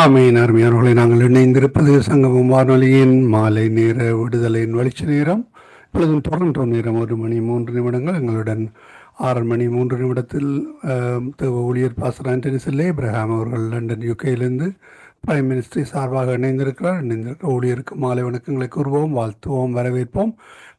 ஆமையின் அருமையானவர்களை நாங்கள் இணைந்திருப்பது சங்கமம் வானொலியின் மாலை நேர விடுதலையின் வெளிச்ச நேரம். இப்பொழுதும் தொடர்ந்து நேரம் ஒரு மணி மூன்று நிமிடங்கள். எங்களுடன் ஆறு மணி மூன்று நிமிடத்தில் தேவ ஊழியர் பாசர் ஆண்டனி இப்ரஹாம் அவர்கள் லண்டன் யுகேயிலிருந்து பிரைம் மினிஸ்ட்ரி சார்பாக இணைந்திருக்கிறார். இணைந்திருக்கிற ஊழியருக்கு மாலை வணக்கங்களை கூறுவோம் வாழ்த்துவோம் வரவேற்போம்.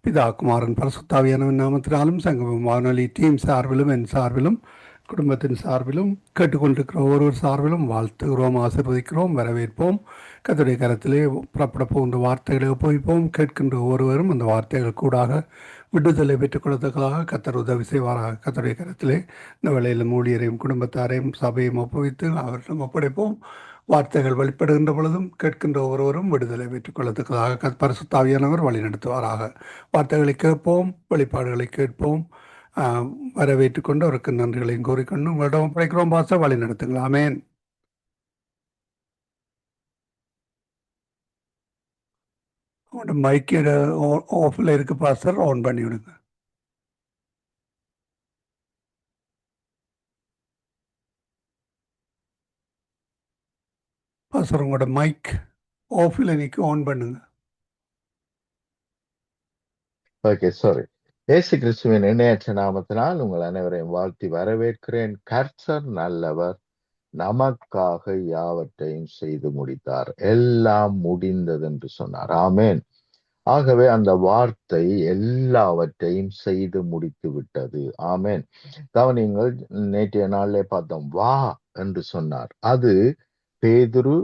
பிதா குமாரன் பரசுத்தாவியானவன் நாமத்தினாலும் சங்கமம் வானொலி டீம் சார்பிலும் என் சார்பிலும் குடும்பத்தின் சார்பிலும் கேட்டுக்கொண்டிருக்கிற ஒவ்வொருவர் சார்பிலும் வாழ்த்துகிறோம் ஆசிர்வதிக்கிறோம் வரவேற்போம். கத்துடைய கரத்திலே புறப்பட போகின்ற வார்த்தைகளை ஒப்புவிப்போம் கேட்கின்ற ஒவ்வொருவரும் அந்த வார்த்தைகள் கூடாக விடுதலை பெற்றுக் கத்தர் உதவி செய்வாராக. கத்தருடைய கரத்திலே இந்த வேளையில் ஊழியரையும் குடும்பத்தாரையும் சபையும் ஒப்புவித்து அவரிடம் ஒப்படைப்போம். வார்த்தைகள் வெளிப்படுகின்ற பொழுதும் கேட்கின்ற ஒவ்வொருவரும் விடுதலை பெற்றுக்கொள்வதற்காக கத் பரிசுத்தாவியானவர் வழி நடத்துவாராக வார்த்தைகளை கேட்போம் வெளிப்பாடுகளை கேட்போம். ஆஹ், வரவேற்றுக் கொண்டு அவருக்கு நன்றிகளையும் கூறிக்கொண்டு உங்களிடம் ஒப்படைக்கிறோம் பாச வழி நடத்துங்கள். ஆமேன். உங்களோட மைக்கு ஆஃபில் இருக்கு பாஸ்டர். ஆன் பண்ணி விடுங்க. பாஸ்டர் உங்களோட மைக் ஆஃபில் இன்னைக்கு ஆன் பண்ணுங்க. ஓகே சாரி இயேசு கிறிஸ்துவின் இணையற்ற நாமத்தினால் உங்கள் அனைவரையும் வாழ்த்தி வரவேற்கிறேன். கர்த்தர் நல்லவர் நமக்காக யாவற்றையும் செய்து முடித்தார். எல்லாம் முடிந்தது என்று சொன்னார். ஆமேன். ஆகவே அந்த வார்த்தை எல்லாவற்றையும் செய்து முடித்து விட்டது. ஆமேன். கவனிங்கள் நேற்றைய நாளிலே பார்த்தோம் வா என்று சொன்னார். அது பேதுரு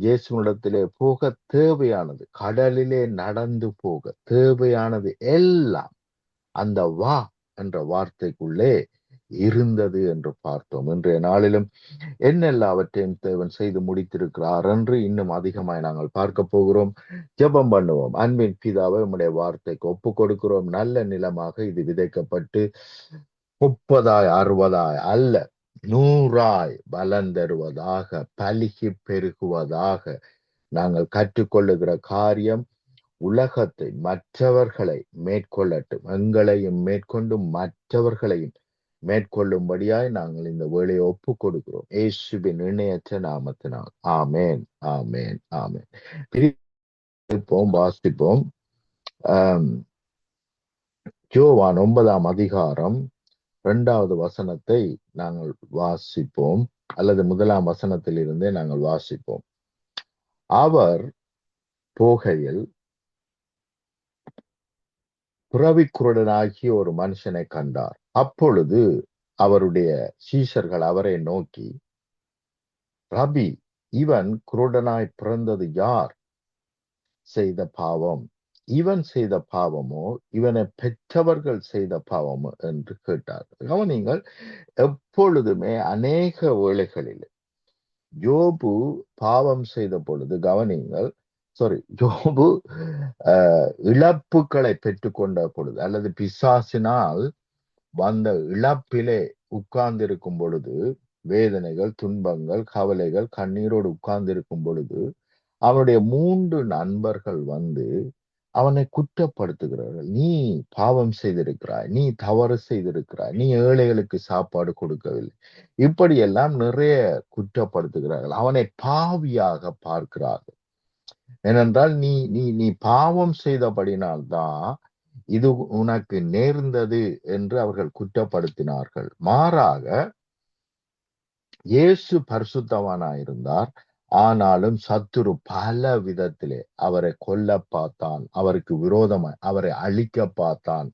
இயேசுனிடத்திலே போக தேவையானது. கடலிலே நடந்து போக தேவையானது எல்லாம். அந்த வா என்ற வார்த்தைக்குள்ளே இருந்தது என்று பார்த்தோம். இன்றைய நாளிலும் என்னெல்லாவற்றையும் தேவன் செய்து முடித்திருக்கிறார் என்று இன்னும் அதிகமாய் நாங்கள் பார்க்க போகிறோம். ஜெபம் பண்ணுவோம். அன்பின் பிதாவை உம்முடைய வார்த்தைக்கு ஒப்பு கொடுக்கிறோம். நல்ல நிலமாக இது விதைக்கப்பட்டு முப்பதாய் அறுபதாய் அல்ல நூறாய் பலன் தருவதாக பலிகி பெருகுவதாக நாங்கள் கற்றுக்கொள்ளுகிற காரியம் உலகத்தை மற்றவர்களை மேற்கொள்ளட்டும். எங்களையும் மேற்கொண்டு மற்றவர்களையும் மேற்கொள்ளும்படியாய் நாங்கள் இந்த வேலையை ஒப்பு கொடுக்கிறோம் இயேசுவின் இணையற்ற நாமத்தினால். ஆமேன் ஆமேன் ஆமேன். பிரிப்போம் வாசிப்போம். ஜோவான் ஒன்பதாம் அதிகாரம் இரண்டாவது வசனத்தை நாங்கள் வாசிப்போம் அல்லது முதலாம் வசனத்தில் இருந்தே நாங்கள் வாசிப்போம். அவர் போகையில் புறவிக்குருடனாகிய ஒரு மனுஷனை கண்டார். அப்பொழுது அவருடைய சீஷர்கள் அவரை நோக்கி ரபி இவன் குருடனாய் பிறந்தது யார்? செய்த பாவம். இவன் செய்த பாவமோ இவனை பெற்றவர்கள் செய்த பாவமோ? என்று கேட்டார் கவனிங்கள் எப்பொழுதுமே அநேக வேளைகளில் ஜோபு பாவம் செய்த பொழுது கவனிங்கள் சாரி யோபு uh, இழப்புகளை பெற்றுக்கொண்ட பொழுது அல்லது பிசாசினால் வந்த இழப்பிலே உட்கார்ந்திருக்கும் பொழுது வேதனைகள் துன்பங்கள் கவலைகள் கண்ணீரோடு உட்கார்ந்திருக்கும் பொழுது அவனுடைய மூன்று நண்பர்கள் வந்து அவனை குற்றப்படுத்துகிறார்கள். நீ பாவம் செய்திருக்கிறாய் நீ தவறு செய்திருக்கிறாய் நீ ஏழைகளுக்கு சாப்பாடு கொடுக்கவில்லை. இப்படியெல்லாம் நிறைய குற்றப்படுத்துகிறார்கள். அவனை பாவியாக பார்க்கிறார்கள். ஏனென்றால் நீ நீ நீ பாவம் செய்தபடினால்தான் இது உனக்கு நேர்ந்தது என்று அவர்கள் குற்றப்படுத்தினார்கள். மாறாக இயேசு பரிசுத்தவானாயிருந்தார். ஆனாலும் சத்துரு பல விதத்திலே அவரை கொல்ல பார்த்தான். அவருக்கு விரோதமாய் அவரை அழிக்க பார்த்தான்.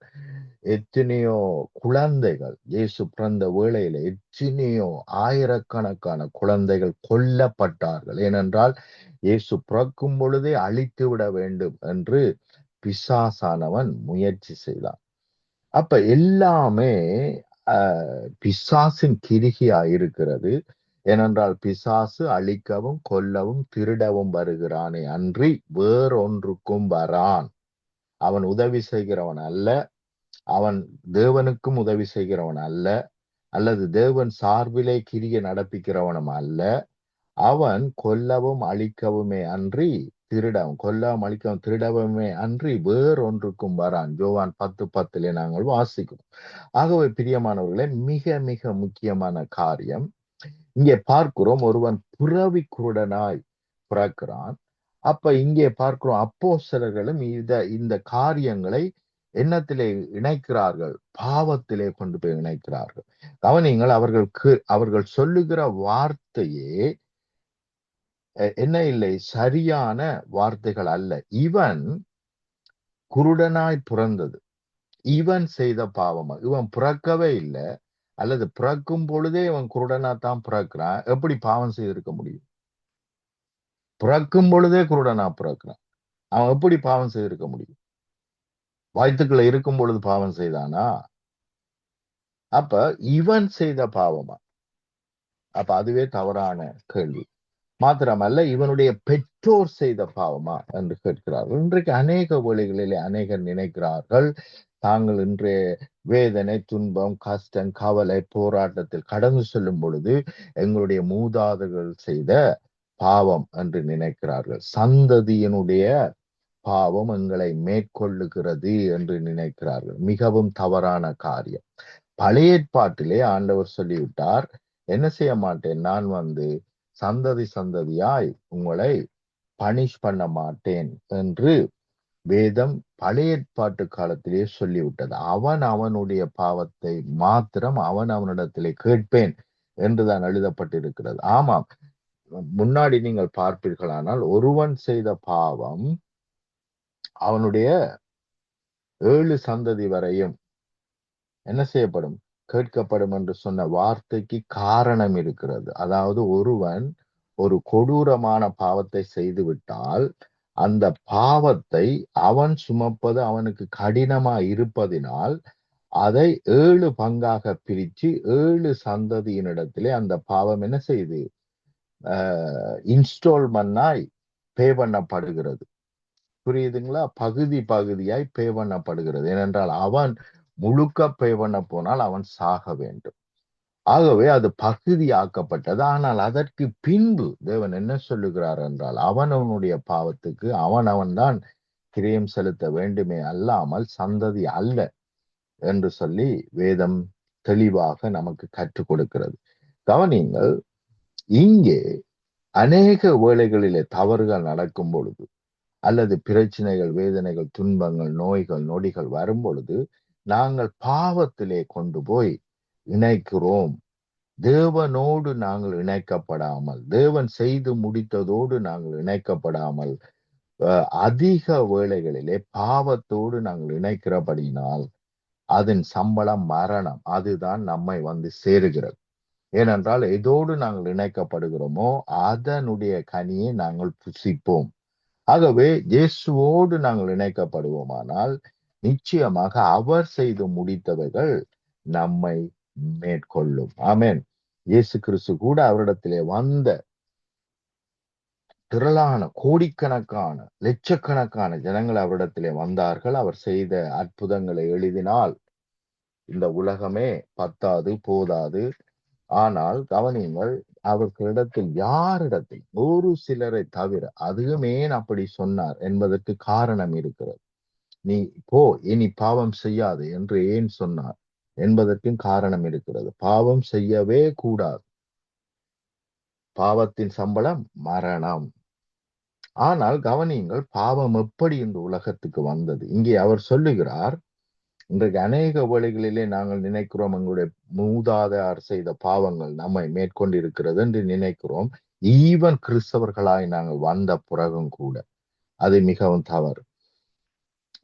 எத்தனையோ குழந்தைகள் இயேசு பிறந்த வேளையில எத்தனையோ ஆயிரக்கணக்கான குழந்தைகள் கொல்லப்பட்டார்கள். ஏனென்றால் இயேசு பிறக்கும் பொழுதே அழித்து விட வேண்டும் என்று பிசாசானவன் முயற்சி செய்தான். அப்ப எல்லாமே பிசாசின் கிருகியா இருக்கிறது. ஏனென்றால் பிசாசு அழிக்கவும் கொல்லவும் திருடவும் வருகிறானே அன்றி வேறொன்றுக்கும் வரான். அவன் உதவி செய்கிறவன் அல்ல. அவன் தேவனுக்கும் உதவி செய்கிறவன் அல்ல. அல்லது தேவன் சார்பிலே கிரிய நடப்பிக்கிறவனும் அல்ல. அவன் கொல்லவும் அழிக்கவுமே அன்றி திருடவும் கொல்லவும் அழிக்கவும் திருடவுமே அன்றி வேறொன்றுக்கும் வரான். ஜோவான் பத்து பத்திலே நாங்கள் வாசிக்கும். ஆகவே பிரியமானவர்களே மிக மிக முக்கியமான காரியம் இங்கே பார்க்கிறோம் ஒருவன் புறவி குருடனாய் பிறக்கிறான். அப்ப இங்கே பார்க்கிறோம் அப்போ சிலர்களும் இத இந்த காரியங்களை எண்ணத்திலே இணைக்கிறார்கள்? பாவத்திலே கொண்டு போய் இணைக்கிறார்கள். கவனிங்கள் அவர்களுக்கு அவர்கள் சொல்லுகிற வார்த்தையே என்ன இல்லை சரியான வார்த்தைகள் அல்ல. இவன் குருடனாய் பிறந்தது. இவன் செய்த பாவமா? இவன் பிறக்கவே இல்லை. அல்லது பிறக்கும் பொழுதே இவன் குருடனா தான் பிறக்கிறான். எப்படி பாவம் செய்திருக்க முடியும்? பிறக்கும் பொழுதே குருடனா பிறக்கிறான். அவன் எப்படி பாவம் செய்திருக்க முடியும்? வயிற்றுக்குள்ள இருக்கும் பொழுது பாவம் செய்தானா? அப்ப இவன் செய்த பாவமா? அப்ப அதுவே தவறான கேள்வி. மாத்திரமல்ல இவனுடைய பெற்றோர் செய்த பாவமா? என்று கேட்கிறார்கள். இன்றைக்கு அநேக வழிகளிலே அநேகர் நினைக்கிறார்கள் தாங்கள் இன்றைய வேதனை துன்பம் கஷ்டம் கவலை போராட்டத்தில் கடந்து செல்லும் பொழுது எங்களுடைய மூதாதைகள் செய்த பாவம் என்று நினைக்கிறார்கள். சந்ததியினுடைய பாவம் எங்களை மேற்கொள்ளுகிறது என்று நினைக்கிறார்கள். மிகவும் தவறான காரியம். பழைய ஏற்பாட்டிலே ஆண்டவர் சொல்லிவிட்டார் என்ன செய்ய மாட்டேன்? நான் வந்து சந்ததி சந்ததியாய் உங்களை பனிஷ் பண்ண மாட்டேன் என்று வேதம் பழைய ஏற்பாட்டு காலத்திலே சொல்லிவிட்டது. அவன் அவனுடைய பாவத்தை மாத்திரம் அவன் அவனிடத்திலே கேட்பேன் என்றுதான் எழுதப்பட்டிருக்கிறது. ஆமாம் முன்னாடி நீங்கள் பார்ப்பீர்களானால் ஒருவன் செய்த பாவம் அவனுடைய ஏழு சந்ததி வரையும் என்ன செய்யப்படும்? கேட்கப்படும் என்று சொன்ன வார்த்தைக்கு காரணம் இருக்கிறது. அதாவது ஒருவன் ஒரு கொடூரமான பாவத்தை செய்து விட்டால் அந்த பாவத்தை அவன் சுமப்பது அவனுக்கு கடினமா இருப்பதினால் அதை ஏழு பங்காக பிரித்து ஏழு சந்ததியினிடத்திலே அந்த பாவம் என்ன செய்து இன்ஸ்டால்மெண்டாய் பே பண்ணப்படுகிறது. புரியுதுங்களா? பகுதி பகுதியாய் பே பண்ணப்படுகிறது. ஏனென்றால் அவன் முழுக்க பே பண்ண போனால் அவன் சாக வேண்டும். ஆகவே அது பகுதி ஆக்கப்பட்டது ஆனால் அதற்கு பின்பு தேவன் என்ன சொல்லுகிறார் என்றால் அவன் அவனுடைய பாவத்துக்கு அவன் அவன்தான் கிரியம் செலுத்த வேண்டுமே அல்லாமல் சந்ததி அல்ல என்று சொல்லி வேதம் தெளிவாக நமக்கு கற்றுக் கொடுக்கிறது. கவனிங்கள் இங்கே அநேக வேளைகளிலே தவறுகள் நடக்கும் பொழுது அல்லது பிரச்சனைகள் வேதனைகள் துன்பங்கள் நோய்கள் நொடிகள் வரும் பொழுது நாங்கள் பாவத்திலே கொண்டு போய் இணைக்கிறோம். தேவனோடு நாங்கள் இணைக்கப்படாமல் தேவன் செய்து முடித்ததோடு நாங்கள் இணைக்கப்படாமல் அதிக வேளைகளிலே பாவத்தோடு நாங்கள் இணைக்கிறபடினால் அதன் சம்பளம் மரணம் அதுதான் நம்மை வந்து சேருகிறது. ஏனென்றால் எதோடு நாங்கள் இணைக்கப்படுகிறோமோ அதனுடைய கனியை நாங்கள் புசிப்போம். ஆகவே இயேசுவோடு நாங்கள் இணைக்கப்படுவோமானால் நிச்சயமாக அவர் செய்து முடித்தவைகள் நம்மை மேற்கொள்ளும். ஆமேன். இயேசு கிறிஸ்து கூட அவரிடத்திலே வந்த திரளான கோடிக்கணக்கான லட்சக்கணக்கான ஜனங்கள் அவரிடத்திலே வந்தார்கள். அவர் செய்த அற்புதங்களை எழுதினால் இந்த உலகமே பத்தாது போதாது. ஆனால் கவனியுங்கள் அவர்களிடத்தில் யாரிடத்தில்? ஒரு சிலரை தவிர அதுவும் ஏன் அப்படி சொன்னார் என்பதற்கு காரணம் இருக்கிறது. நீ போ இனி பாவம் செய்யாது என்று ஏன் சொன்னார்? என்பதற்கும் காரணம் இருக்கிறது. பாவம் செய்யவே கூடாது. பாவத்தின் சம்பளம் மரணம். ஆனால் கவனியுங்கள் பாவம் எப்படி இந்த உலகத்துக்கு வந்தது? இங்கே அவர் சொல்லுகிறார் இன்றைக்கு அநேக வழிகளிலே நாங்கள் நினைக்கிறோம் எங்களுடைய மூதாதையார் செய்த பாவங்கள் நம்மை மேற்கொண்டிருக்கிறது என்று நினைக்கிறோம். ஈவன் கிறிஸ்தவர்களாய் நாங்கள் வந்த பிறகும் கூட அது மிகவும் தவறு.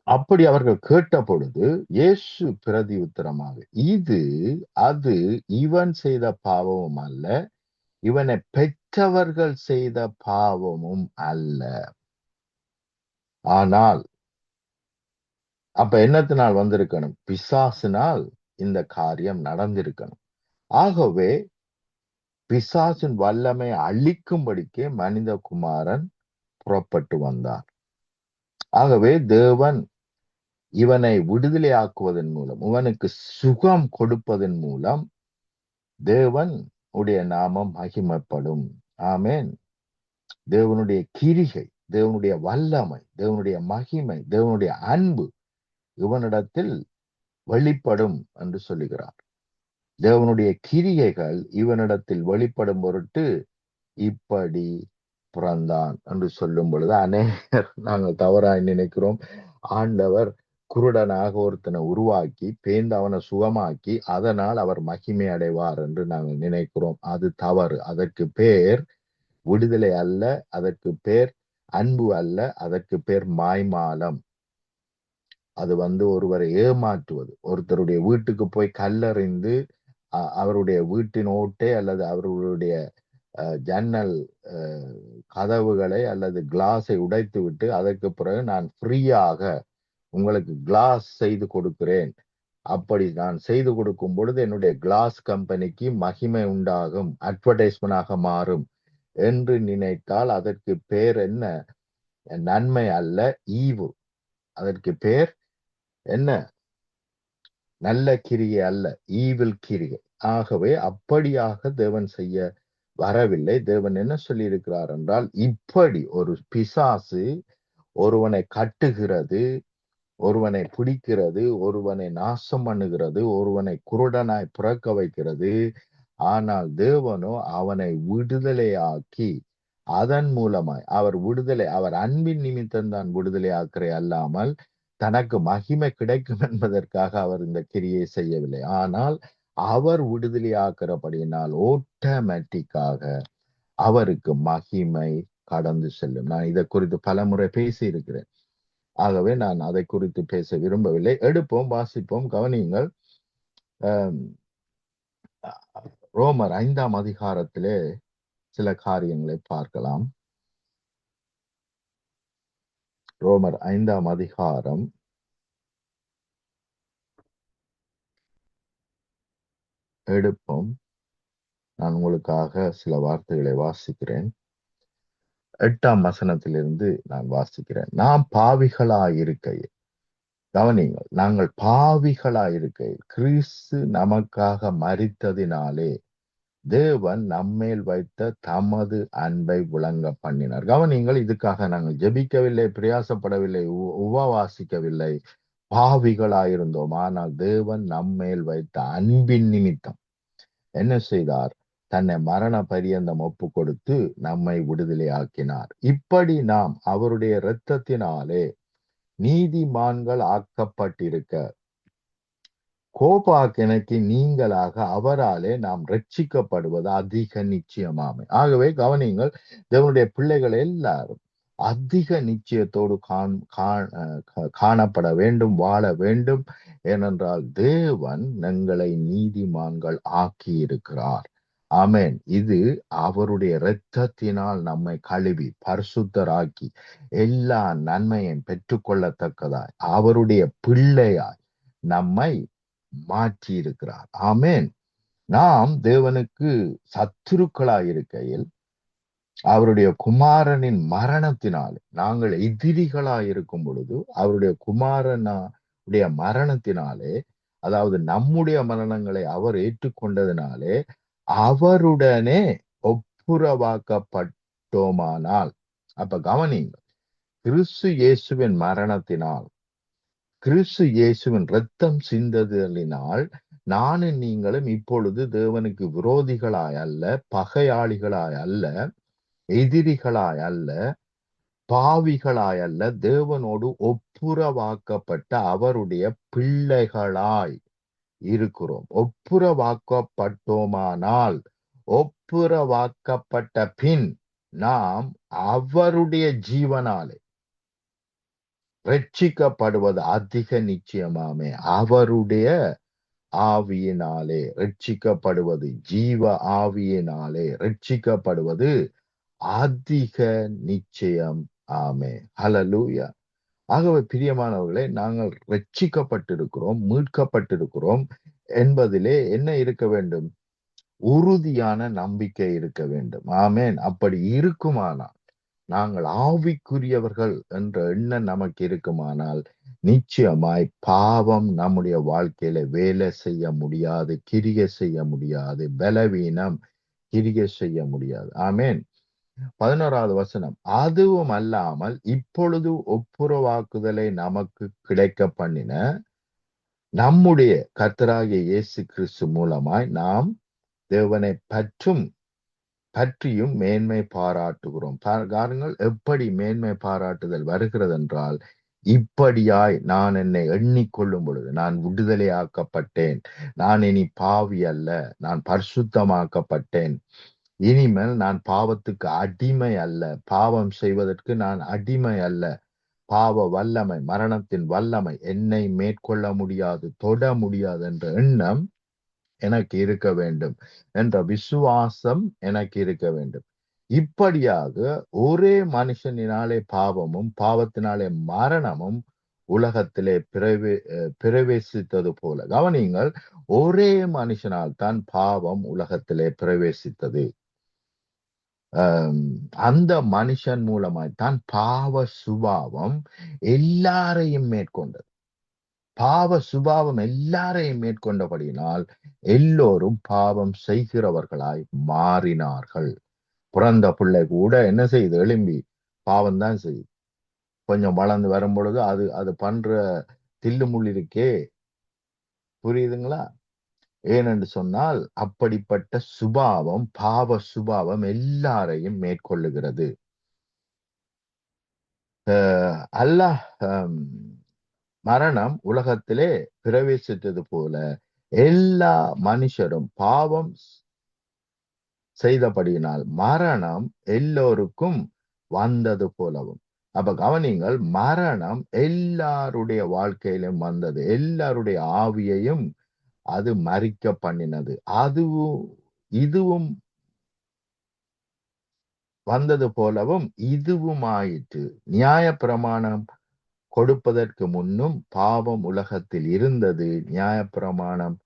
அப்படி அவர்கள் கேட்ட பொழுது இயேசு பிரதி உத்தரமாக இது அது இவன் செய்த பாவமும் அல்ல இவனை பெற்றவர்கள் செய்த பாவமும் அல்ல. ஆனால் அப்ப என்னத்தினால் வந்திருக்கணும்? பிசாசினால் இந்த காரியம் நடந்திருக்கணும். ஆகவே பிசாசின் வல்லமை அழிக்கும்படிக்கே மனித குமாரன் புறப்பட்டு வந்தார் ஆகவே தேவன் இவனை விடுதலையாக்குவதன் மூலம் இவனுக்கு சுகம் கொடுப்பதன் மூலம் தேவன் உடைய நாமம் மகிமைப்படும். ஆமேன். தேவனுடைய கிரிகை தேவனுடைய வல்லமை தேவனுடைய மகிமை தேவனுடைய அன்பு இவனிடத்தில் வெளிப்படும் என்று சொல்லுகிறார். தேவனுடைய கிரியைகள் இவனிடத்தில் வெளிப்படும் பொருட்டு இப்படி பிறந்தான் என்று சொல்லும் பொழுது அநேகர் நாங்கள் தவறாய் நினைக்கிறோம். ஆண்டவர் குருடனாக ஒருத்தனை உருவாக்கி பேந்து அவனை சுகமாக்கி அதனால் அவர் மகிமை அடைவார் என்று நாங்கள் நினைக்கிறோம். அது தவறு. அதற்கு பேர் விடுதலை அல்ல அதற்கு பேர் அன்பு அல்ல அதற்கு பேர் மாய்மாலம். அது வந்து ஒருவரை ஏமாற்றுவது. ஒருத்தருடைய வீட்டுக்கு போய் கல்லறிந்து அவருடைய வீட்டின் ஓட்டை அல்லது அவர்களுடைய அஹ், ஜன்னல் அஹ், கதவுகளை அல்லது கிளாஸை உடைத்து விட்டு அதற்கு பிறகு நான் ஃப்ரீயாக உங்களுக்கு கிளாஸ் செய்து கொடுக்கிறேன். அப்படி நான் செய்து கொடுக்கும் பொழுது என்னுடைய கிளாஸ் கம்பெனிக்கு மகிமை உண்டாகும் அட்வர்டைஸ்மெண்டாக மாறும் என்று நினைத்தால் அதற்கு பேர் என்ன? நன்மை அல்ல ஈவு அதற்கு பேர் என்ன? நல்ல கிரியை அல்ல ஈவில் கிரியை. ஆகவே அப்படியாக தேவன் செய்ய வரவில்லை. தேவன் என்ன சொல்லியிருக்கிறார் என்றால் இப்படி ஒரு பிசாசு ஒருவனை கட்டுகிறது ஒருவனை பிடிக்கிறது ஒருவனை நாசம் பண்ணுகிறது ஒருவனை குருடனாய் பிறக்க வைக்கிறது. ஆனால் தேவனோ அவனை விடுதலையாக்கி அதன் மூலமாய் அவர் விடுதலை அவர் அன்பின் நிமித்தம் தான் விடுதலை ஆக்கிறே அல்லாமல் தனக்கு மகிமை கிடைக்கும் என்பதற்காக அவர் இந்த கிரியை செய்யவில்லை. ஆனால் அவர் விடுதலை ஆக்கிறபடியினால் ஓட்டோமேட்டிக்காக அவருக்கு மகிமை கடந்து செல்லும். நான் இதை குறித்து பலமுறை பேசி இருக்கிறேன் ஆகவே நான் அதை குறித்து பேச விரும்பவில்லை. எடுப்போம் வாசிப்போம் கவனியுங்கள். ரோமர் ஐந்தாம் அதிகாரத்திலே சில காரியங்களை பார்க்கலாம். ரோமர் ஐந்தாம் அதிகாரம். எடுப்போம். நான் உங்களுக்காக சில வார்த்தைகளை வாசிக்கிறேன். எட்டாம் வசனத்திலிருந்து நான் வாசிக்கிறேன். நாம் பாவிகளாயிருக்கையில். கவனிங்கள் நாங்கள் பாவிகளாயிருக்கையில். கிறிஸ்து நமக்காக மறித்ததினாலே தேவன் நம்மேல் வைத்த தமது அன்பை விளங்க பண்ணினார் கவனிங்கள் இதுக்காக நாங்கள் ஜெபிக்கவில்லை பிரயாசப்படவில்லை உ- உபவாசிக்கவில்லை. பாவிகளாயிருந்தோம். ஆனால் தேவன் நம்மேல் வைத்த அன்பின் நிமித்தம் என்ன செய்தார்? தன்னை மரண பரியந்தம் ஒப்பு கொடுத்து நம்மை விடுதலையாக்கினார் இப்படி நாம் அவருடைய இரத்தத்தினாலே நீதிமான்கள் ஆக்கப்பட்டிருக்க கோபாக்கினைக்கு நீங்களாக அவராலே நாம் ரட்சிக்கப்படுவது அதிக நிச்சயமாமை. ஆகவே கவனியுங்கள் தேவனுடைய பிள்ளைகள் எல்லாரும் அதிக நிச்சயத்தோடு காண் அஹ் காணப்பட வேண்டும் வாழ வேண்டும். ஏனென்றால் தேவன் எங்களை நீதிமான்கள் ஆக்கி இருக்கிறார் ஆமேன். இது அவருடைய இரத்தத்தினால் நம்மை கழுவி பரிசுத்தராக்கி எல்லா நன்மையும் பெற்றுக்கொள்ளத்தக்கதாய் அவருடைய பிள்ளையாய் நம்மை மாற்றி இருக்கிறார் ஆமேன். நாம் தேவனுக்கு சத்துருக்களாய் இருக்கையில் அவருடைய குமாரனின் மரணத்தினாலே நாங்கள் எதிரிகளாய் இருக்கும் பொழுது அவருடைய குமாரனுடைய மரணத்தினாலே அதாவது நம்முடைய மரணங்களை அவர் ஏற்றுக்கொண்டதினாலே அவருடனே ஒப்புரவாக்கப்பட்டோமானால் அப்ப கவனிங்க கிறிஸ்து இயேசுவின் மரணத்தினால் கிறிஸ்து இயேசுவின் ரத்தம் சிந்ததலினால் நானும் நீங்களும் இப்பொழுது தேவனுக்கு விரோதிகளாய் அல்ல பகையாளிகளாய் அல்ல எதிரிகளாய் அல்ல பாவிகளாய் அல்ல தேவனோடு ஒப்புரவாக்கப்பட்ட அவருடைய பிள்ளைகளாய் இருக்கிறோம். ஒப்புரவாக்கப்பட்டோமானால் ஒப்புரவாக்கப்பட்ட பின் நாம் அவருடைய ஜீவனாலே ரட்சிக்கப்படுவது அதிக நிச்சயமாமே. அவருடைய ஆவியினாலே ரட்சிக்கப்படுவது ஜீவ ஆவியினாலே ரட்சிக்கப்படுவது அதிக நிச்சயம் ஆமே. ஹலலூயா ஆகவே பிரியமானவர்களே நாங்கள் ரட்சிக்கப்பட்டிருக்கிறோம் மீட்கப்பட்டிருக்கிறோம் என்பதிலே என்ன இருக்க வேண்டும்? உறுதியான நம்பிக்கை இருக்க வேண்டும். ஆமேன். அப்படி இருக்குமானால் நாங்கள் ஆவிக்குரியவர்கள் என்ற எண்ணம் நமக்கு இருக்குமானால் நிச்சயமாய் பாவம் நம்முடைய வாழ்க்கையில வேலை செய்ய முடியாது கிரிய செய்ய முடியாது பலவீனம் கிரிய செய்ய முடியாது. ஆமேன். பதினோராவது வசனம் அதுவும் அல்லாமல் இப்பொழுது ஒப்புரவாக்குதலை நமக்கு கிடைக்க பண்ணின நம்முடைய கர்த்தராகிய இயேசு கிறிஸ்து மூலமாய் நாம் தேவனை பற்றும் பற்றியும் மேன்மை பாராட்டுகிறோம். காரணங்கள் எப்படி மேன்மை பாராட்டுதல் வருகிறது என்றால் இப்படியாய் நான் என்னை எண்ணிக்கொள்ளும் பொழுது நான் விடுதலையாக்கப்பட்டேன். நான் இனி பாவி அல்ல. நான் பரிசுத்தமாக்கப்பட்டேன். இனிமேல் நான் பாவத்துக்கு அடிமை அல்ல. பாவம் செய்வதற்கு நான் அடிமை அல்ல. பாவ வல்லமை மரணத்தின் வல்லமை என்னை மேற்கொள்ள முடியாது தொட முடியாது என்ற எண்ணம் எனக்கு இருக்க வேண்டும் என்ற விசுவாசம் எனக்கு இருக்க வேண்டும். இப்படியாக ஒரே மனுஷனினாலே பாவமும் பாவத்தினாலே மரணமும் உலகத்திலே பிரவே பிரவேசித்தது போல. கவனிங்கள் ஒரே மனுஷனால் தான் பாவம் உலகத்திலே பிரவேசித்தது. அந்த மனுஷன் மூலமாய்த்தான் பாவ சுபாவம் எல்லாரையும் மேற்கொண்டது. பாவ சுபாவம் எல்லாரையும் மேற்கொண்டபடியினால் எல்லோரும் பாவம் செய்கிறவர்களாய் மாறினார்கள். பிறந்த பிள்ளை கூட என்ன செய்யுது எழும்பி பாவம் தான் செய்யுது கொஞ்சம் வளர்ந்து வரும் பொழுது அது அது பண்ற தில்லுமுள் இருக்கே. புரியுதுங்களா? ஏனென்று சொன்னால் அப்படிப்பட்ட சுபாவம் பாவ சுபாவம் எல்லாரையும் மேற்கொள்ளுகிறது. அல்லாஹ் மரணம் உலகத்திலே பிரவேசித்தது போல எல்லா மனுஷரும் பாவம் செய்தபடியினால் மரணம் எல்லோருக்கும் வந்தது போலவும். அப்ப கவனிங்கள் மரணம் எல்லாருடைய வாழ்க்கையிலும் வந்தது. எல்லாருடைய ஆவியையும் அது மறிக்க பண்ணினது. அதுவும் இதுவும் வந்தது போலவும் இதுவும் ஆயிற்று நியாய பிரமாணம் கொடுப்பதற்கு முன்னும் பாவம் உலகத்தில் இருந்தது. நியாய பிரமாணம்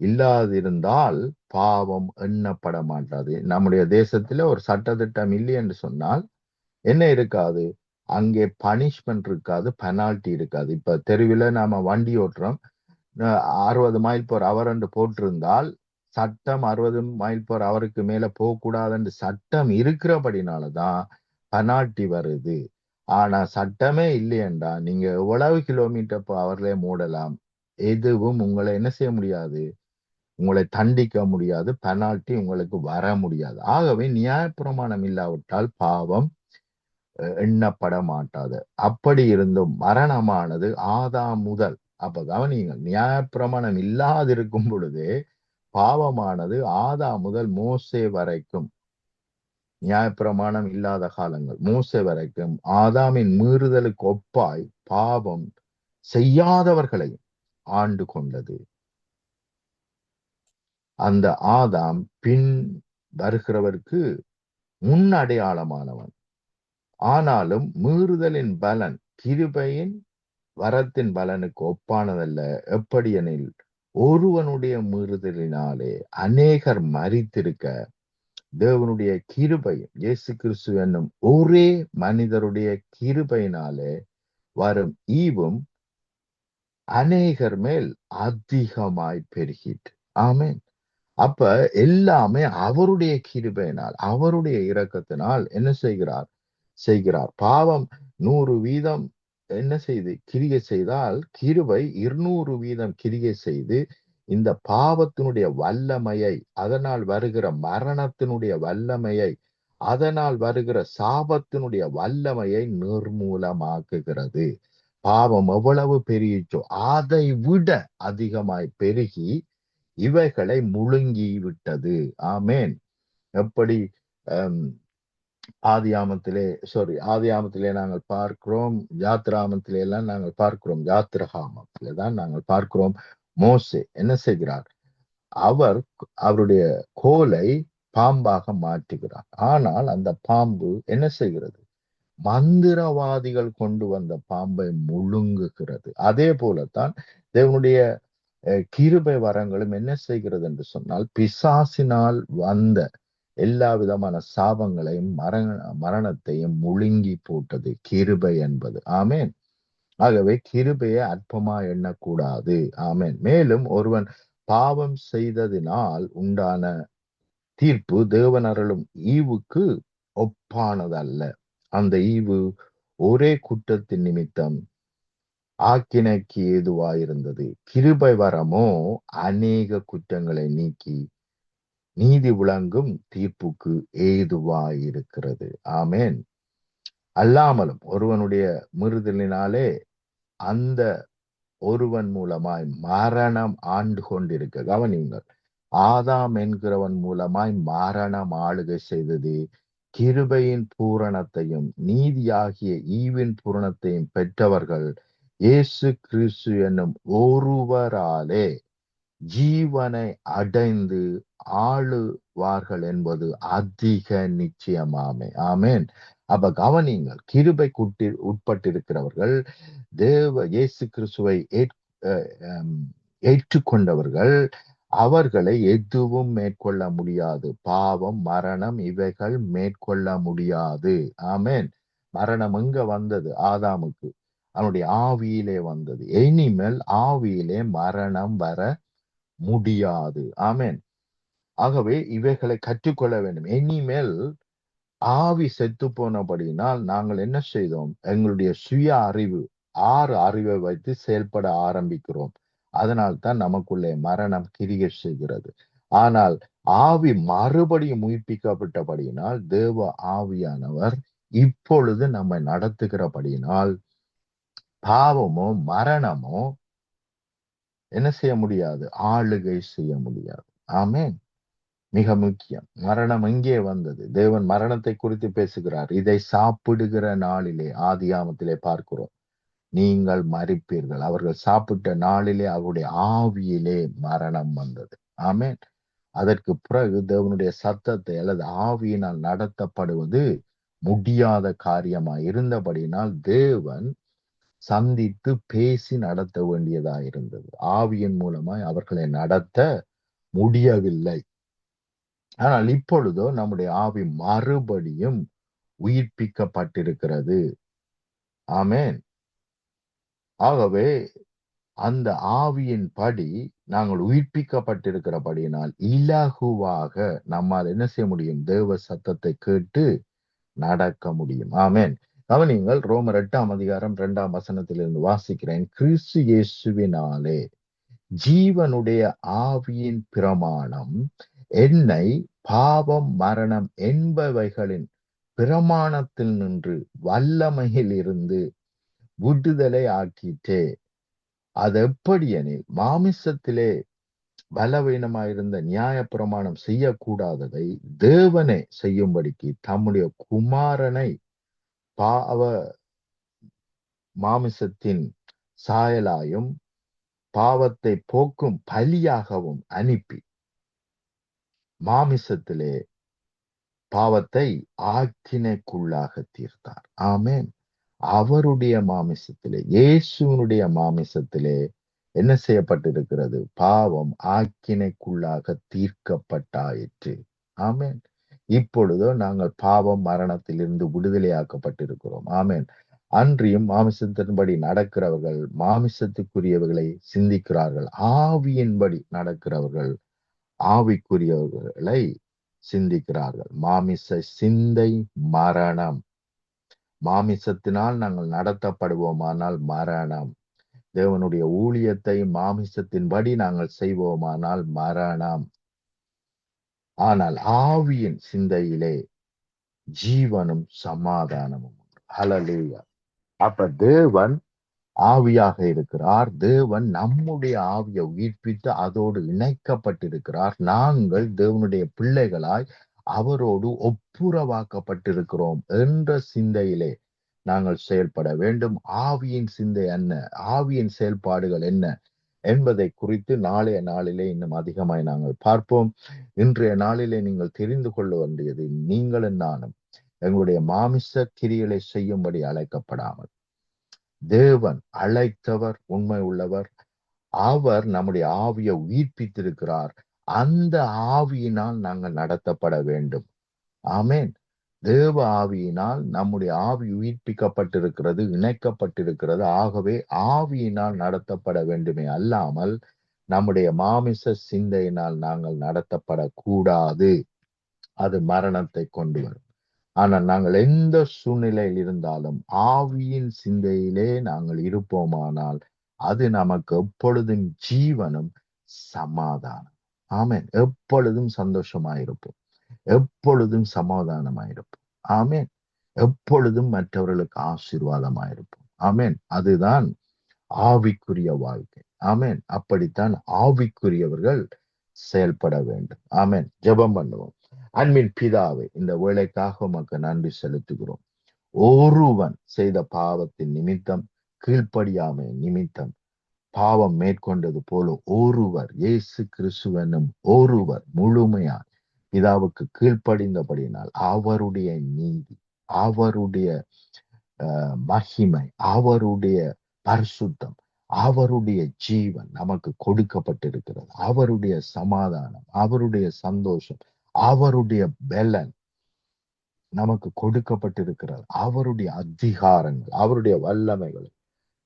இல்லாதிருந்தால் பாவம் எண்ணப்பட மாட்டாது. நம்முடைய தேசத்துல ஒரு சட்டத்திட்டம் இல்லை என்று சொன்னால் என்ன இருக்காது? அங்கே பனிஷ்மெண்ட் இருக்காது பெனால்டி இருக்காது. இப்ப தெருவில் நாம வண்டி ஓட்டுறோம். அறுபது மைல் போர் அவர் என்று போட்டிருந்தால் சட்டம் அறுபது மைல் போர் அவருக்கு மேல போகக்கூடாதுன்னு சட்டம் இருக்கிறபடினாலதான் பெனால்டி வருது. ஆனா சட்டமே இல்லையண்டா நீங்க எவ்வளவு கிலோமீட்டர் பவர்ல மூடலாம்? எதுவும் உங்களை என்ன செய்ய முடியாது? உங்களை தண்டிக்க முடியாது. பெனால்டி உங்களுக்கு வர முடியாது. ஆகவே நியாயப்பிரமாணம் இல்லாவிட்டால் பாவம் எண்ணப்பட மாட்டாது. அப்படி இருந்தும் மரணமானது ஆதாம் முதல். அப்ப கவனியுங்கள் நியாயப்பிரமாணம் இல்லாதிருக்கும் பொழுது பாவமானது ஆதா முதல் மோசே வரைக்கும். நியாயப்பிரமாணம் இல்லாத காலங்கள் மோசே வரைக்கும் ஆதாமின் மீறுதலுக்கு ஒப்பாய் பாவம் செய்யாதவர்களையும் ஆண்டு கொண்டது. அந்த ஆதாம் பின் வருகிறவருக்கு முன் அடையாளமானவன். ஆனாலும் மீறுதலின் பலன் கிருபையின் வரத்தின் பலனுக்கு ஒப்பானதல்ல. எப்படியெனில் ஒருவனுடைய மீறுதலினாலே அநேகர் மறித்திருக்க தேவனுடைய கிருபையும் இயேசு கிறிஸ்து என்னும் ஒரே மனிதருடைய கிருபையினாலே வரும் ஈவும் அநேகர் மேல் அதிகமாய் பெருகிட்டு ஆமேன். அப்ப எல்லாமே அவருடைய கிருபையினால் அவருடைய இரக்கத்தினால் என்ன செய்கிறார்? செய்கிறார். பாவம் நூறு வீதம் என்ன செய்து? கிரிகை செய்தால் கிருபை இருநூறு வீதம் கிரிகை செய்து இந்த பாவத்தினுடைய வல்லமையை அதனால் வருகிற மரணத்தினுடைய வல்லமையை அதனால் வருகிற சாபத்தினுடைய வல்லமையை நிர்மூலமாக்குகிறது. பாவம் எவ்வளவு பெருகிச்சோ அதை விட அதிகமாய் பெருகி இவைகளை முழுங்கி விட்டது ஆமேன். எப்படி ஆதியாமத்திலே சாரி ஆதியாமத்திலே நாங்கள் பார்க்கிறோம் யாத்ராமத்திலே எல்லாம் நாங்கள் பார்க்கிறோம் யாத்திரகாமத்திலே தான் நாங்கள் பார்க்கிறோம். மோசே என்ன செய்கிறார்? அவர் அவருடைய கோலை பாம்பாக மாற்றுகிறார். ஆனால் அந்த பாம்பு என்ன செய்கிறது? மந்திரவாதிகள் கொண்டு வந்த பாம்பை முழுங்குகிறது. அதே போலத்தான் தேவனுடைய கிருபை வரங்களும் என்ன செய்கிறது என்று சொன்னால் பிசாசினால் வந்த எல்லா விதமான சாபங்களையும் மரண மரணத்தையும் முழுங்கி போட்டது கிருபை என்பது. ஆமேன். ஆகவே கிருபையை அற்பமா எண்ணக்கூடாது. ஆமேன். மேலும் ஒருவன் பாவம் செய்ததினால் உண்டான தீர்ப்பு தேவன் அருளும் ஈவுக்கு ஒப்பானதல்ல. அந்த ஈவு ஒரே குற்றத்தின் நிமித்தம் ஆக்கினைக்கு ஏதுவாயிருந்தது. கிருபை வரமோ அநேக குற்றங்களை நீக்கி நீதி விளங்கும் தீர்ப்புக்கு ஏதுவாயிருக்கிறது. ஆமேன். அல்லாமலும் ஒருவனுடைய மிருதலினாலே அந்த ஒருவன் மூலமாய் மரணம் ஆண்டு கொண்டிருக்க கவனியுங்கள். ஆதாம் என்கிறவன் மூலமாய் மரணம் ஆளுகை செய்தது கிருபையின் பூரணத்தையும் நீதியாகிய ஈவின் பூரணத்தையும் பெற்றவர்கள் இயேசு கிறிஸ்து என்னும் ஒருவராலே ஜீவனை அடைந்து ஆளுவார்கள் என்பது அதிக நிச்சயமாமே. ஆமேன். அப்ப கவனிங்கள் கிருபைக்குட்டி உட்பட்டிருக்கிறவர்கள் தேவ இயேசு கிறிஸ்துவை ஏற்றுக்கொண்டவர்கள் அவர்களை எதுவும் மேற்கொள்ள முடியாது. பாவம் மரணம் இவைகள் மேற்கொள்ள முடியாது. ஆமேன். மரணம் எங்க வந்தது? ஆதாமுக்கு. அவனுடைய ஆவியிலே வந்தது. இனிமேல் ஆவியிலே மரணம் வர முடியாது. ஆமேன். ஆகவே இவைகளை கற்றுக்கொள்ள வேண்டும். இனிமேல் ஆவி செத்து போனபடினால் நாங்கள் என்ன செய்தோம்? எங்களுடைய சுய அறிவு ஆறு அறிவை வைத்து செயல்பட ஆரம்பிக்கிறோம். அதனால் தான் நமக்குள்ளே மரணம் கிரியை செய்கிறது. ஆனால் ஆவி மறுபடியும் உயிர்ப்பிக்கப்பட்டபடியினால் தேவ ஆவியானவர் இப்பொழுது நம்மை நடத்துகிறபடியினால் பாவமோ மரணமோ என்ன செய்ய முடியாது? ஆளுகை செய்ய முடியாது. ஆமேன். மிக முக்கியம். மரணம் எங்கே வந்தது. தேவன் மரணத்தை குறித்து பேசுகிறார். இதை சாப்பிடுகிற நாளிலே ஆதியாமத்திலே பார்க்கிறோம். நீங்கள் மறிப்பீர்கள் அவர்கள் சாப்பிட்ட நாளிலே அவருடைய ஆவியிலே மரணம் வந்தது. ஆமேன். அதற்கு பிறகு தேவனுடைய சத்தத்தை அல்லது ஆவியினால் நடத்தப்படுவது முடியாத காரியமா இருந்தபடினால் தேவன் சந்தித்து பேசி நடத்த வேண்டியதா இருந்தது. ஆவியின் மூலமாய் அவர்களை நடத்த முடியவில்லை. ஆனால் இப்பொழுதோ நம்முடைய ஆவி மறுபடியும் உயிர்ப்பிக்கப்பட்டிருக்கிறது. ஆமேன். ஆகவே அந்த ஆவியின் படி நாங்கள் உயிர்ப்பிக்கப்பட்டிருக்கிறபடியினால் இலகுவாக நம்மால் என்ன செய்ய முடியும்? தேவ சத்தத்தை கேட்டு நடக்க முடியும். ஆமேன். கவனிங்கள் ரோமர் எட்டாம் அதிகாரம் இரண்டாம் வசனத்திலிருந்து வாசிக்கிறேன். கிறிஸ்து இயேசுவினாலே ஜீவனுடைய ஆவியின் பிரமாணம் என்னை பாவம் மரணம் என்பவைகளின் பிரமாணத்தில் நின்று வல்லமையில் இருந்து விடுதலை ஆக்கிட்டே. அது எப்படி எனில் மாமிசத்திலே பலவீனமாயிருந்த நியாய பிரமாணம் செய்யக்கூடாததை தேவனே செய்யும்படிக்கு தம்முடைய குமாரனை பாவ மாமிசத்தின் சாயலாயும் பாவத்தை போக்கும் பலியாகவும் அனுப்பி. மாமிசத்திலே பாவத்தை ஆக்கினைக்குள்ளாக தீர்த்தார். ஆமேன். அவருடைய மாமிசத்திலே இயேசுனுடைய மாமிசத்திலே என்ன செய்யப்பட்டிருக்கிறது? பாவம் ஆக்கினைக்குள்ளாக தீர்க்கப்பட்டாயிற்று. ஆமேன். இப்பொழுதோ நாங்கள் பாவம் மரணத்திலிருந்து விடுதலையாக்கப்பட்டிருக்கிறோம். ஆமேன். அன்றியும் மாமிசத்தின்படி நடக்கிறவர்கள் மாமிசத்துக்குரியவர்களை சிந்திக்கிறார்கள். ஆவியின்படி நடக்கிறவர்கள் ஆவிக்குரியவர்களை சிந்திக்கிறார்கள். மாமிச சிந்தை மரணம். மாமிசத்தினால் நாங்கள் நடத்தப்படுவோமானால் மரணம். தேவனுடைய ஊழியத்தை மாமிசத்தின்படி நாங்கள் செய்வோமானால் மரணம். ஆனால் ஆவியின் சிந்தையிலே ஜீவனும் சமாதானமும் ஹலலூயா அப்ப தேவன் ஆவியாக இருக்கிறார். தேவன் நம்முடைய ஆவியை உயிர்ப்பித்து அதோடு இணைக்கப்பட்டிருக்கிறார். நாங்கள் தேவனுடைய பிள்ளைகளாய் அவரோடு ஒப்புரவாக்கப்பட்டிருக்கிறோம் என்ற சிந்தையிலே நாங்கள் செயல்பட வேண்டும். ஆவியின் சிந்தை என்ன? ஆவியின் செயல்பாடுகள் என்ன? என்பதை குறித்து நாளைய நாளிலே இன்னும் அதிகமாய் நாங்கள் பார்ப்போம். இன்றைய நாளிலே நீங்கள் தெரிந்து கொள்ள வேண்டியது நீங்களும் நானும் எங்களுடைய மாமிச கிரிகளை செய்யும்படி அழைக்கப்படாமல். தேவன் அழைத்தவர் உண்மை உள்ளவர். அவர் நம்முடைய ஆவியை உயிர்ப்பித்திருக்கிறார். அந்த ஆவியினால் நாங்கள் நடத்தப்பட வேண்டும். ஆமேன். தேவ ஆவியினால் நம்முடைய ஆவி உயிர்ப்பிக்கப்பட்டிருக்கிறது இணைக்கப்பட்டிருக்கிறது. ஆகவே ஆவியினால் நடத்தப்பட வேண்டுமே அல்லாமல் நம்முடைய மாமிச சிந்தையினால் நாங்கள் நடத்தப்படக்கூடாது. அது மரணத்தை கொண்டு வரும். ஆனால் நாங்கள் எந்த சூழ்நிலையில் இருந்தாலும் ஆவியின் சிந்தையிலே நாங்கள் இருப்போமானால் அது நமக்கு எப்பொழுதும் ஜீவனும் சமாதானம். ஆமென். எப்பொழுதும் சந்தோஷமாயிருப்போம். எப்பொழுதும் சமாதானமாயிருப்போம். ஆமேன். எப்பொழுதும் மற்றவர்களுக்கு ஆசீர்வாதமாயிருப்போம். ஆமேன். அதுதான் ஆவிக்குரிய வாழ்க்கை. ஆமேன். அப்படித்தான் ஆவிக்குரியவர்கள் செயல்பட வேண்டும். ஆமேன். ஜெபம் பண்ணுவோம். அன்பின் பிதாவை இந்த வேலைக்காக உமக்கு நன்றி செலுத்துகிறோம். ஒருவன் செய்த பாவத்தின் நிமித்தம் கீழ்ப்படியாமை நிமித்தம் பாவம் மேற்கொண்டது போல ஒருவர் இயேசு கிறிஸ்துவனும் ஒருவர் முழுமையாய் பிதாவுக்கு கீழ்ப்படிந்தபடியினால் அவருடைய நீதி அவருடைய அஹ், மகிமை அவருடைய பரிசுத்தம் அவருடைய ஜீவன் நமக்கு கொடுக்கப்பட்டிருக்கிறது. அவருடைய சமாதானம் அவருடைய சந்தோஷம் அவருடைய பலன் நமக்கு கொடுக்கப்பட்டிருக்கிறது. அவருடைய அதிகாரங்கள் அவருடைய வல்லமைகள்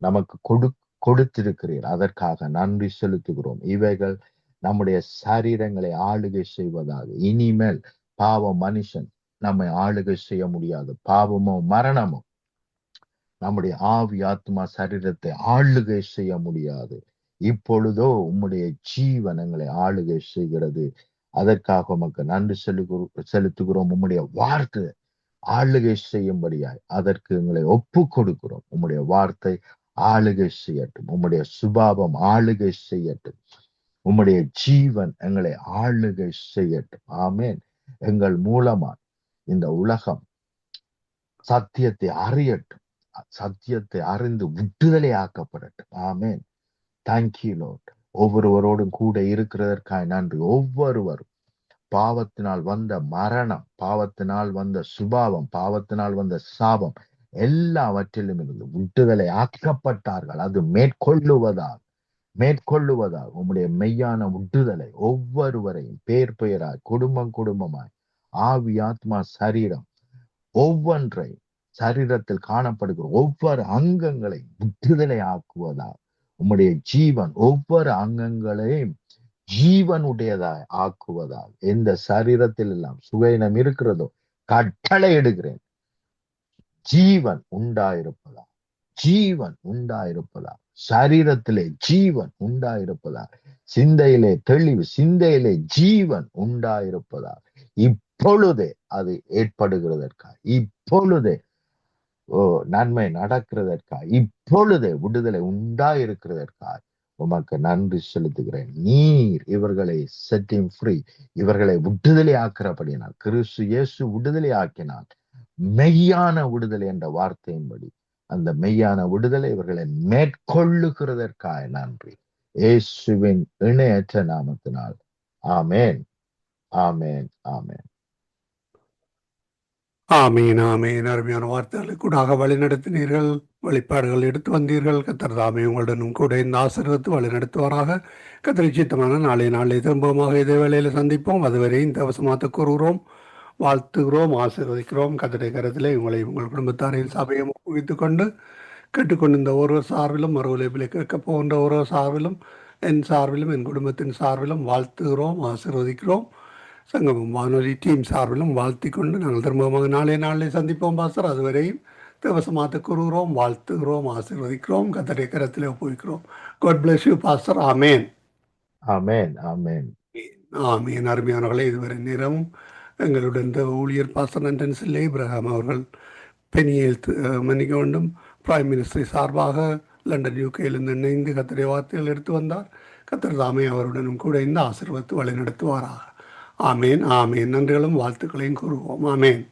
நமக்கு கொடு கொடுத்திருக்கிறீர். அதற்காக நன்றி செலுத்துகிறோம். இவைகள் நம்முடைய சரீரங்களை ஆளுகை செய்வதாக. இனிமேல் பாவ மனுஷன் நம்மை ஆளுகை செய்ய முடியாது. பாவமோ மரணமோ. நம்முடைய ஆவி ஆத்மா சரீரத்தை ஆளுகை செய்ய முடியாது. இப்பொழுதோ உம்முடைய ஜீவனங்களை ஆளுகை செய்கிறது. அதற்காக உமக்கு நன்றி செலுகு- செலுத்துகிறோம். உம்முடைய வார்த்தை ஆளுகை செய்யும்படியாய் அதற்கு எங்களை ஒப்பு கொடுக்கிறோம். உம்முடைய வார்த்தை ஆளுகை செய்யட்டும். உம்முடைய சுபாவம் ஆளுகை செய்யட்டும். உம்முடைய ஜீவன் எங்களை ஆளுகை செய்யட்டும். ஆமேன். எங்கள் மூலமா இந்த உலகம் சத்தியத்தை அறியட்டும். சத்தியத்தை அறிந்து விட்டுதலை ஆக்கப்படட்டும். ஆமேன். தேங்க்யூ லோட் ஒவ்வொருவரோடும் கூட இருக்கிறதற்காய் நன்றி. ஒவ்வொருவரும் பாவத்தினால் வந்த மரணம் பாவத்தினால் வந்த சுபாவம் பாவத்தினால் வந்த சாபம் எல்லாவற்றிலும் இருந்து விட்டுதலை ஆக்கப்பட்டார்கள். அது மேற்கொள்ளுவதால். மேற்கொள்ளுவதால் உம்முடைய மெய்யான உட்டுதலை ஒவ்வொருவரையும் பேர் பெயராய் குடும்பம் குடும்பமாய் ஆவி ஆத்மா சரீரம் ஒவ்வொன்றை சரீரத்தில் காணப்படுகிற ஒவ்வொரு அங்கங்களை விடுதலை ஆக்குவதால் உம்முடைய ஜீவன் ஒவ்வொரு அங்கங்களையும் ஜீவனுடையதாய் ஆக்குவதால் எந்த சரீரத்தில் எல்லாம் சுகையினம் இருக்கிறதோ கட்டளை எடுக்கிறேன் ஜீவன் உண்டாயிருப்பதா ஜீவன் உண்டாயிருப்பதா சரீரத்திலே ஜீவன் உண்டாயிருப்பதா சிந்தையிலே தெளிவு சிந்தையிலே ஜீவன் உண்டாயிருப்பதா இப்பொழுதே அது ஏற்படுகிறதற்கா இப்பொழுதே ஓ நன்மை நடக்கிறதற்கா இப்பொழுதே விடுதலை உண்டாயிருக்கிறதற்காய் உமக்கு நன்றி செலுத்துகிறேன். நீர் இவர்களை செட்டிங் ஃப்ரீ இவர்களை விடுதலை ஆக்கிறபடினால் கிறிஸ்து இயேசு விடுதலை ஆக்கினால் மெய்யான விடுதலை என்ற வார்த்தையின்படி அந்த மெய்யான விடுதலை இவர்களை மேற்கொள்ளுகிறதற்காக நன்றி. இயேசுவின் இணையற்ற நாமத்தினால். ஆமேன். ஆமேன். ஆமேன். ஆமீன் ஆமீன். அருமையான வார்த்தைகளை கூடாக வழிநடத்தினீர்கள். வெளிப்பாடுகள் எடுத்து வந்தீர்கள். கத்தர் தாமே உங்களுடனும் கூட இந்த ஆசீர்வத்து வழிநடத்துவாராக. கத்திரி சித்தமான நாளை நாளை திரும்பமாக இதே வேளையில் சந்திப்போம். அதுவரை இந்த அவசமாக கூறுகிறோம். வாழ்த்துகிறோம் ஆசீர்வதிக்கிறோம். கத்தரை கரத்திலே உங்களை உங்கள் குடும்பத்தாரின் சபையும் ஒப்புவித்துக் கொண்டு கேட்டுக்கொண்டு இந்த ஒரு சார்பிலும் மறுவலைப்பில் கேட்க போகின்ற ஒரு சார்பிலும் என் சார்பிலும் என் குடும்பத்தின் சார்பிலும் வாழ்த்துகிறோம் ஆசீர்வதிக்கிறோம். சங்கமம் வானொலி டீம் சார்பிலும் வாழ்த்திக் கொண்டு நாங்கள் திரும்பமாக நாளே நாளை சந்திப்போம் பாஸ்டர். அதுவரையும் தேவசமாத்த கூறுகிறோம் வாழ்த்துகிறோம் ஆசீர்வதிக்கிறோம் கத்தரை கரத்திலே ஒப்புவிக்கிறோம். God bless you pastor. ஆமேன் ஆமேன் ஆமேன் ஆமீன். அருமையானவர்களே இதுவரை நேரமும் எங்களுடன் இந்த ஊழியர் பாஸ்டர் நண்டன் சில்லை இப்ரஹாம் அவர்கள் பெனியல் மன்னிக்க வேண்டும். பிரைம் மினிஸ்டர் சார்பாக லண்டன் யூகேயிலிருந்து இணைந்து கத்தரை வார்த்தைகள் எடுத்து வந்தார். கத்தர் தாமே அவருடனும் கூட இந்த ஆசீர்வத்து வழிநடத்துவாராக. ஆமேன் ஆமேன். நன்றிகளும் வாழ்த்துக்களையும் கூறுவோம். ஆமேன்.